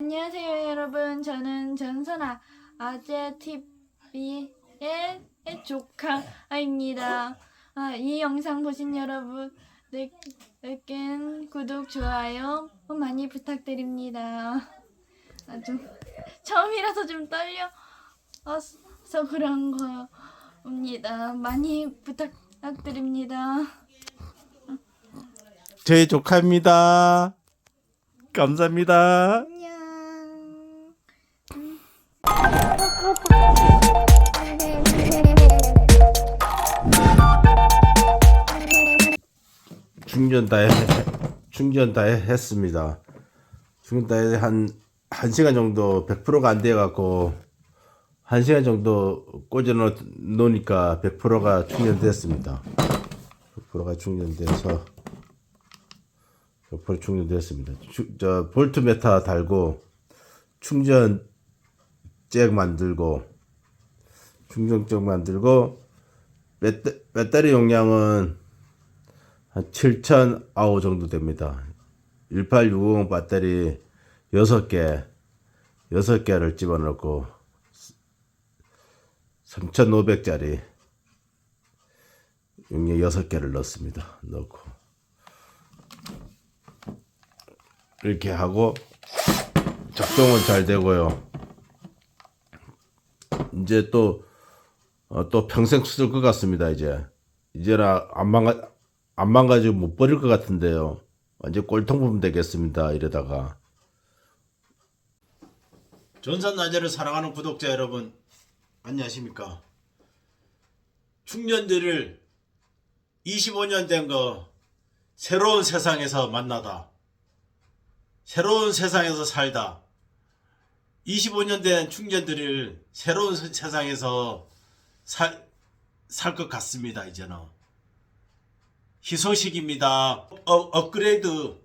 안녕하세요 여러분. 저는 전선아 아재 TV의 조카입니다. 아, 이 영상 보신 여러분 께 구독 좋아요 많이 부탁드립니다. 아, 좀 처음이라서 좀 떨려서 그런 겁니다. 많이 부탁드립니다. 저희 조카입니다. 감사합니다. 안녕 다 해, 충전 다 해- 했습니다. 충전 다 해, 한, 한 시간 정도 100%가 안 돼 갖고 한 시간 정도 꽂아 놓- 놓으니까 100%가 충전됐습니다. 100%가 충전돼서 100% 충전됐습니다. 추- 저 볼트 메타 달고 충전 잭 만들고 충전 잭 만들고 배터, 배터리 용량은 한 7,000아호 정도 됩니다. 1860 배터리 6개, 6개를 집어넣고 3,500짜리 용량 6개를 넣습니다. 넣고 이렇게 하고 작동은 잘 되고요. 이제 또, 어, 또 평생 쓸 것 같습니다, 이제. 이제는 안 망가, 안 망가지고 못 버릴 것 같은데요. 완전 꼴통품 되겠습니다. 이러다가. 전산 낮에를 사랑하는 구독자 여러분, 안녕하십니까? 충년들을 25년 된 거 새로운 세상에서 만나다. 새로운 세상에서 살다. 25년 된 충년들을 새로운 세- 세상에서 살 것 같습니다. 이제는. 희소식입니다. 어, 업그레이드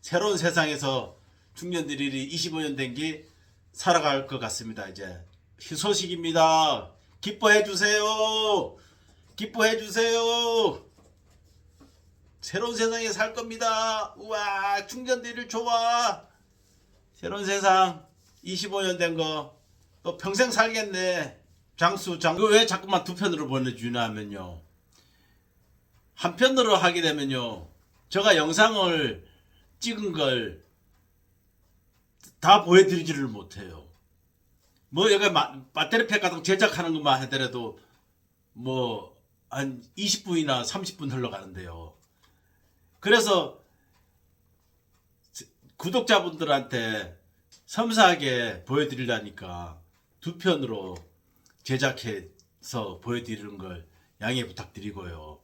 새로운 세상에서 중년들이 25년 된 게 살아갈 것 같습니다. 이제 희소식입니다. 기뻐해 주세요. 기뻐해 주세요. 새로운 세상에 살 겁니다. 우와 충전들이 좋아. 새로운 세상 25년 된거또 평생 살겠네. 장수 장. 왜 자꾸만 두 편으로 보내주나 하면요. 한 편으로 하게 되면요. 제가 영상을 찍은 걸 다 보여드리지를 못해요. 뭐 여기 마- 배터리 팩 같은 거 제작하는 것만 하더라도 뭐 한 20분이나 30분 흘러가는데요. 그래서 구독자분들한테 섬세하게 보여드리려니까 두 편으로 제작해서 보여드리는 걸 양해 부탁드리고요.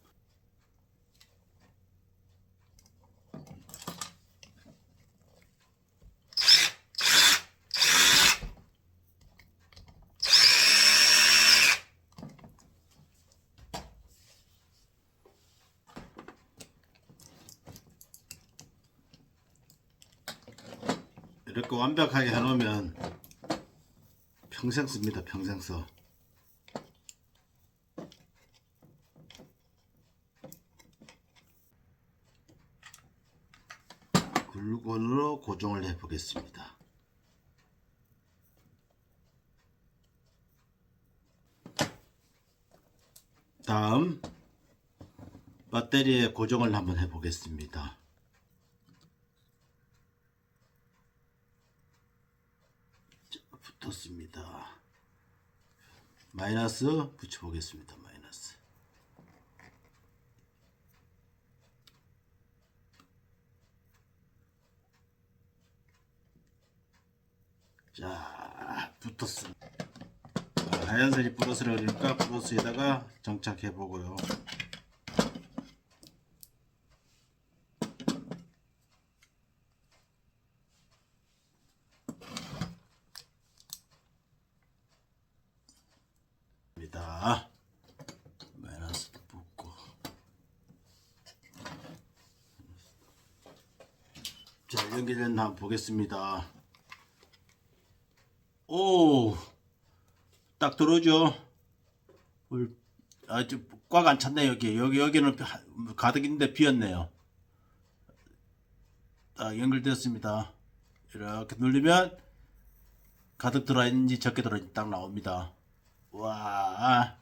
이렇게 완벽하게 해놓으면 평생 씁니다. 평생 써. 글루건으로 고정을 해 보겠습니다. 다음 배터리에 고정을 한번 해 보겠습니다. 자, 붙었습니다. 마이너스 붙여보겠습니다. 마이너스. 자, 붙었습니다. 자, 하얀색이 플러스를 그러니까 플러스에다가 장착해 보고요. 입니다. 마이너스 붙고 자 연결된 한번 보겠습니다. 오, 딱 들어오죠. 아주 꽉 안 찼네 여기 여기 여기는 가득인데 비었네요. 딱 연결되었습니다. 이렇게 누르면 가득 들어있는지 적게 들어있는지 딱 나옵니다. 와,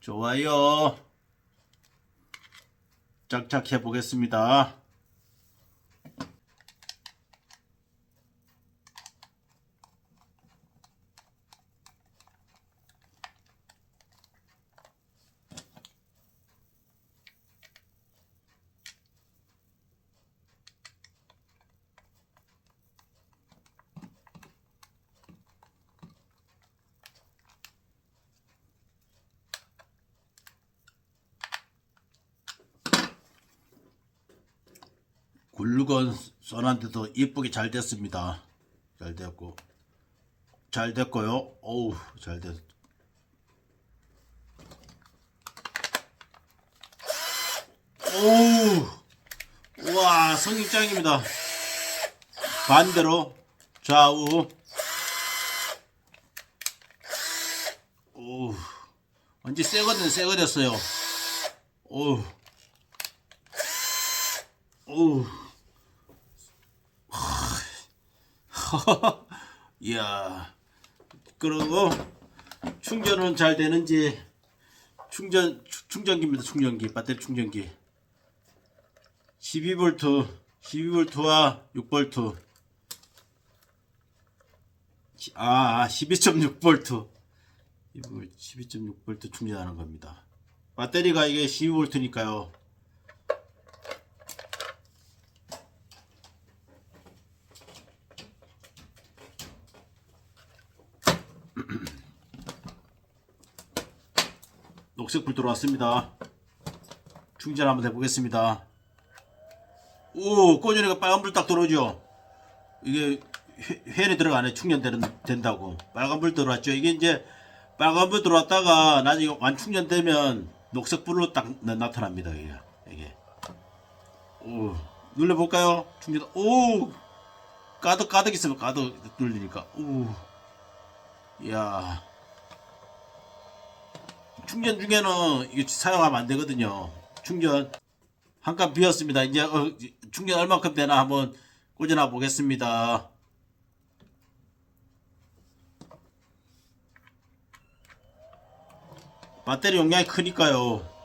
좋아요. 짝짝 해보겠습니다. 굴르건 썬한테도 이쁘게 잘 됐습니다. 잘 됐고 잘 됐고요. 어우 잘 됐. 오우 와 성입장입니다. 반대로 좌우 오 완전 새거든 새거 됐어요. 오우 오우 이야 그리고 충전은 잘 되는지 충전 추- 충전기입니다 충전기. 배터리 충전기. 12V 12V와 6V 아 12.6V 12.6V 충전하는 겁니다. 배터리가 이게 12V니까요 녹색불 들어왔습니다. 충전 한번 해보겠습니다. 오, 꽂으니까 빨간불 딱 들어오죠? 이게 회, 회에 들어가네. 충전되는, 된다고. 빨간불 들어왔죠? 이게 이제 빨간불 들어왔다가 나중에 완충전되면 녹색불로 딱 나, 나타납니다. 이게. 이게. 오, 눌러볼까요? 충전, 오! 가득, 가득 있으면 가득 눌리니까. 오. 이야. 충전 중에는 이게 사용하면 안 되거든요. 충전 한 칸 비었습니다. 이제 어, 충전 얼마큼 되나 한번 꽂아놔 보겠습니다. 배터리 용량이 크니까요.